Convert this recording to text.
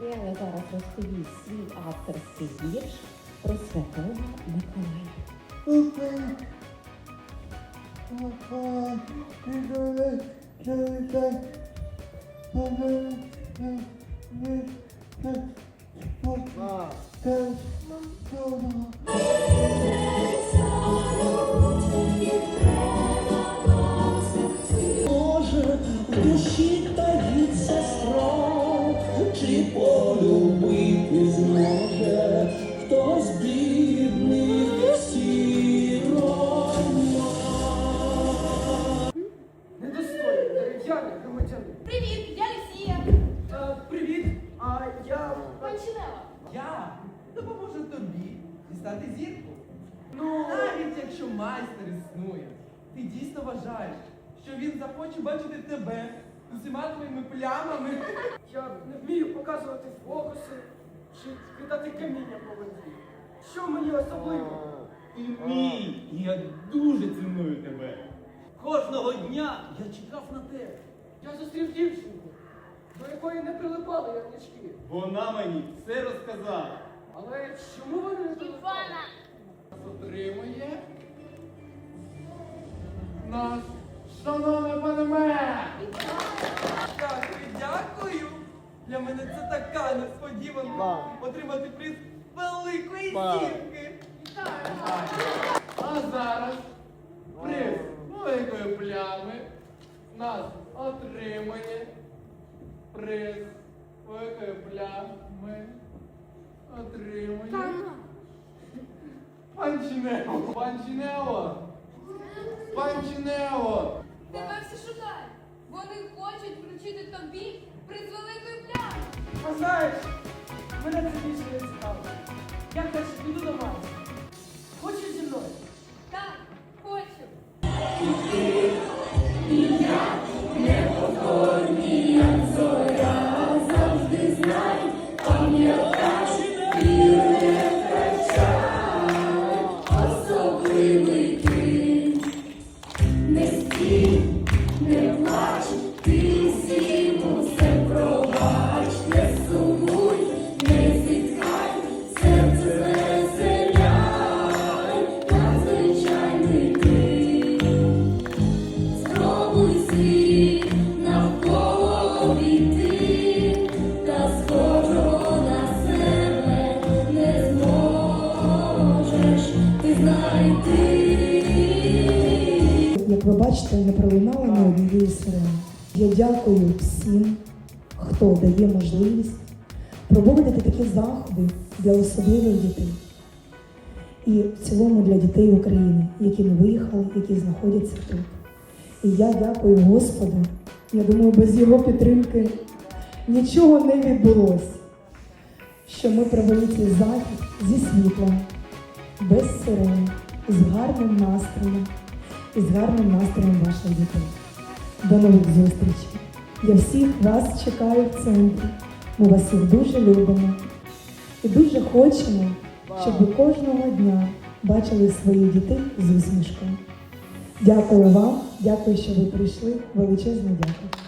Лена зараз розповість свій авторський вірш про святого Миколая. Душі таїться страх, чи полюбити зможе хтось бідний сірома. Недостойний дерев'яний громадянин. Привіт, я Люсія. Е, Привіт, а я. Панчинела. Я допоможу тобі дістати зірку. Ну, Навіть якщо майстер існує, ти дійсно вважаєш, що він захоче бачити тебе з усіма твоїми плямами. я не вмію показувати фокуси чи кидати каміння по воді. Що мені особливо? Ти мій, і я дуже ціную тебе. Кожного дня я чекав на тебе. Я зустрів дівчинку, до якої не прилипали ягнячки. Вона мені все розказала. Але чому вони не прилипали? Івана. Отримує наш шановний пане мер! Дякую, дякую. Для мене це така несподіванка отримати приз великої зірки. А зараз приз великої плями нас отримує приз великої плями отримує Панчинео. Панчинео. Панчинео. Тебе всі шукають. Вони хочуть вручити тобі приз великої плями. А знаєш, мене це більше не цікаво. Я теж піду до мами. Хочеш зі мною? Так, хочу. Ви бачите, не пролунало на однієї сирени. Я дякую всім, хто дає можливість проводити такі заходи для особливих дітей. І в цілому для дітей України, які не виїхали, які знаходяться тут. І я дякую Господу. Я думаю, без його підтримки нічого не відбулося. Що ми провели цей захід зі світлом, без сирен, з гарним настроєм і з гарним настроєм ваших дітей. До нових зустрічей. Я всіх вас чекаю в центрі. Ми вас всіх дуже любимо і дуже хочемо, щоб ви кожного дня бачили своїх дітей з усмішкою. Дякую вам, дякую, що ви прийшли. Величезне дякую.